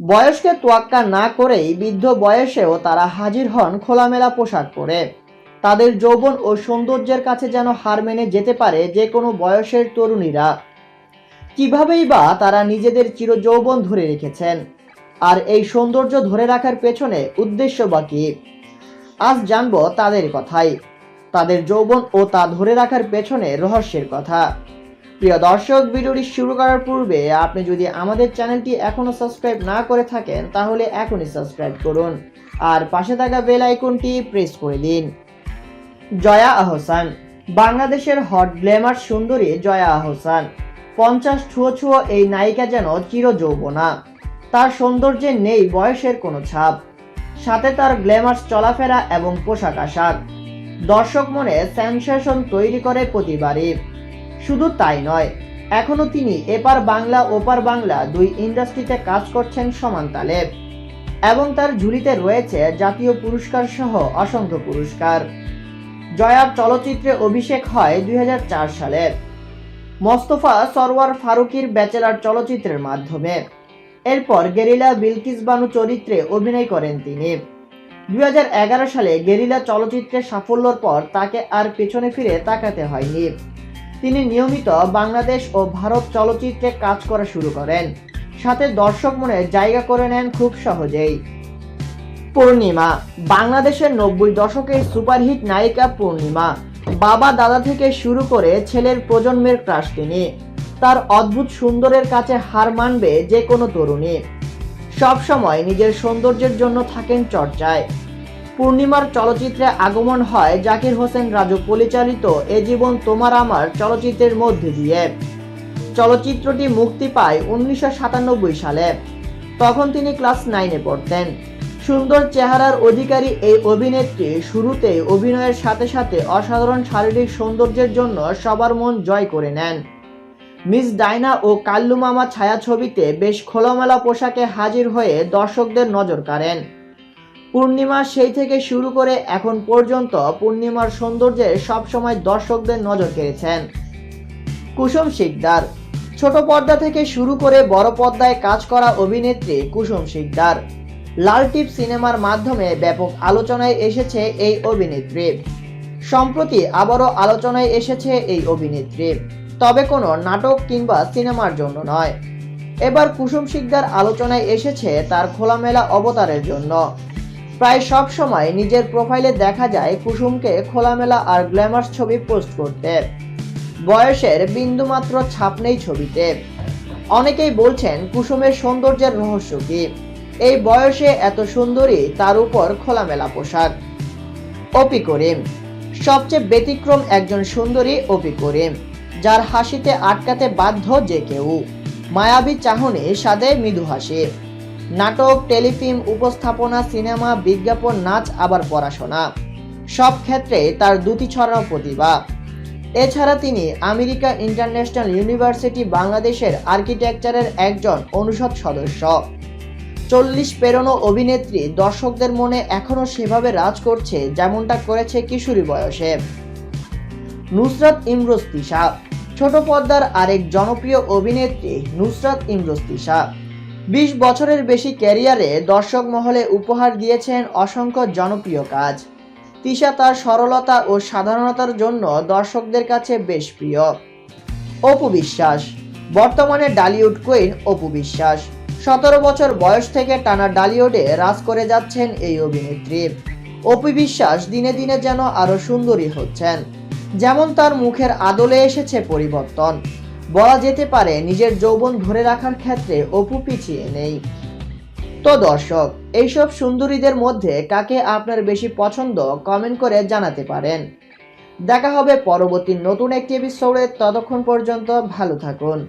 বয়সকে তোয়াক্কা না করেই বৃদ্ধ বয়সেও তারা হাজির হন খোলামেলা পোশাক পরে। তাদের যৌবন ও সৌন্দর্যের কাছে যেন হার মেনে যেতে পারে যে কোনো বয়সের তরুণীরা। কিভাবেই বা তারা নিজেদের চিরযৌবন ধরে রেখেছেন? আর এই সৌন্দর্য ধরে রাখার পেছনে উদ্দেশ্য বা কি? আজ জানব তাদের কথাই। তাদের যৌবন ও তা ধরে রাখার পেছনে রহস্যের কথা। প্রিয় দর্শক, ভিডিওটি শুরু করার পূর্বে আপনি যদি আমাদের চ্যানেলটি এখনও সাবস্ক্রাইব না করে থাকেন, তাহলে এখনই সাবস্ক্রাইব করুন। আর পাশে থাকা বেল আইকনটি প্রেস করে দিন। জয়া আহসান। বাংলাদেশের হট গ্ল্যামার সুন্দরী জয়া আহসান। পঞ্চাশ ছুঁয়ো ছুঁয়ো এই নায়িকা যেন চির যৌবনা তার সৌন্দর্যে নেই বয়সের কোনো ছাপ। সাথে তার গ্ল্যামার চলাফেরা এবং পোশাক আশাক। দর্শক মনে সেন্সেশন তৈরি করে প্রতিবারই। শুধু তাই নয়, এখনও তিনি এপার বাংলা, ওপার বাংলা দুই ইন্ডাস্ট্রিতে কাজ করছেন সমান তালে। এবং তার ঝুলিতে রয়েছে জাতীয় পুরস্কার সহ অসংখ্য পুরস্কার। জয়ার চলচ্চিত্রে অভিষেক হয় দুই সালে। মোস্তফা সরওয়ার ফারুকির ব্যাচেলার চলচ্চিত্রের মাধ্যমে। এরপর গেরিলা বিলকিস বানু চরিত্রে অভিনয় করেন তিনি। দুই হাজার এগারো সালে গেরিলা চলচ্চিত্রে সাফল্যর পর তাকে আর পেছনে ফিরে তাকাতে হয়নি। তিনি নিয়মিত বাংলাদেশ ও ভারত চলচ্চিত্রে কাজ করা শুরু করেন। সাথে দর্শক মনে জায়গা করে নেন খুব সহজেই। পূর্ণিমা, বাংলাদেশের নব্বই দশকের সুপারহিট নায়িকা পূর্ণিমা। বাবা দাদা থেকে শুরু করে ছেলের প্রজন্মের ক্রাশ তিনি। তার অদ্ভুত সুন্দরের কাছে হার মানবে যে কোনো তরুণী। সবসময় নিজের সৌন্দর্যের জন্য থাকেন চর্চায়। পূর্ণিমার চলচ্চিত্রে আগমন হয় জাকির হোসেন রাজু পরিচালিত এ জীবন তোমার আমার চলচ্চিত্রের মধ্যে দিয়ে। চলচ্চিত্রটি মুক্তি পায় উনিশশো সাতানব্বই সালে। তখন তিনি ক্লাস নাইনে পড়তেন। সুন্দর চেহারার অধিকারী এই অভিনেত্রী শুরুতে অভিনয়ের সাথে সাথে অসাধারণ শারীরিক সৌন্দর্যের জন্য সবার মন জয় করে নেন। মিস ডাইনা ও কাল্লু মামা ছায়াছবিতে বেশ খোলামেলা পোশাকে হাজির হয়ে দর্শকদের নজর কাড়েন। পূর্ণিমা সেই থেকে শুরু করে এখন পর্যন্ত পূর্ণিমার সৌন্দর্যে সবসময় দর্শকদের নজর কেড়েছেন কুসুম শিকদার। ছোট পর্দা থেকে শুরু করে বড় পর্দায় কাজ করা অভিনেত্রী কুসুম শিকদার। লাল টিপ সিনেমার মাধ্যমে ব্যাপক আলোচনায় এসেছে এই অভিনেত্রী। সম্প্রতি আবারও আলোচনায় এসেছে এই অভিনেত্রী। তবে কোনো নাটক কিংবা সিনেমার জন্য নয়। এবার কুসুম শিকদার আলোচনায় এসেছে তার খোলামেলা অবতারের জন্য। প্রায় সব সময় নিজের প্রোফাইলে দেখা যায় কুসুমকে খোলামেলা আর গ্ল্যামার্স ছবি পোস্ট করতে। বয়সের বিন্দুমাত্র ছাপ নেই ছবিতে। অনেকেই বলছেন কুসুমের সৌন্দর্যের রহস্য কি? এই বয়সে এত সুন্দরী, তার উপর খোলামেলা পোশাক। অপি করিম, সবচেয়ে ব্যতিক্রম একজন সুন্দরী অপি করিম, যার হাসিতে আটকাতে বাধ্য যে কেউ। মায়াবী চাহনি সাদে মৃদু হাসি। নাটক, টেলিফিল্ম, উপস্থাপনা, সিনেমা, বিজ্ঞাপন, নাচ, আবার পড়াশোনা। সব ক্ষেত্রে তার দুটি ছড়ানো প্রতিভা। এছাড়া তিনি আমেরিকা ইন্টারন্যাশনাল ইউনিভার্সিটি বাংলাদেশের আর্কিটেকচারের একজন অনুষদ সদস্য। চল্লিশ পেরোনো অভিনেত্রী দর্শকদের মনে এখনও সেভাবে রাজ করছে যেমনটা করেছে কিশোরী বয়সে। নুসরাত ইমরোজ তিশা। ছোট পর্দার আরেক জনপ্রিয় অভিনেত্রী নুসরাত ইমরোজ তিশা। বিশ বছরের বেশি ক্যারিয়ারে দর্শক মহলে উপহার দিয়েছেন অসংখ্য জনপ্রিয় কাজ। তিশা তার সরলতা ও সাধারণতার জন্য দর্শকদের কাছে বেশ প্রিয়। অপু বিশ্বাস, বর্তমানে ডালিউড কুইন অপু বিশ্বাস। সতেরো বছর বয়স থেকে টানা ডালিউডে রাজ করে যাচ্ছেন এই অভিনেত্রী। অপু বিশ্বাস দিনে দিনে যেন আরও সুন্দরী হচ্ছেন, যেমন তার মুখের আদলে এসেছে পরিবর্তন। বলা যেতে পারে নিজের যৌবন ধরে রাখার ক্ষেত্রে অপু পিছিয়ে নেই। তো দর্শক, এইসব সুন্দরীদের মধ্যে কাকে আপনার বেশি পছন্দ কমেন্ট করে জানাতে পারেন। দেখা হবে পরবর্তী নতুন একটি এপিসোডে ততক্ষণ পর্যন্ত ভালো থাকুন।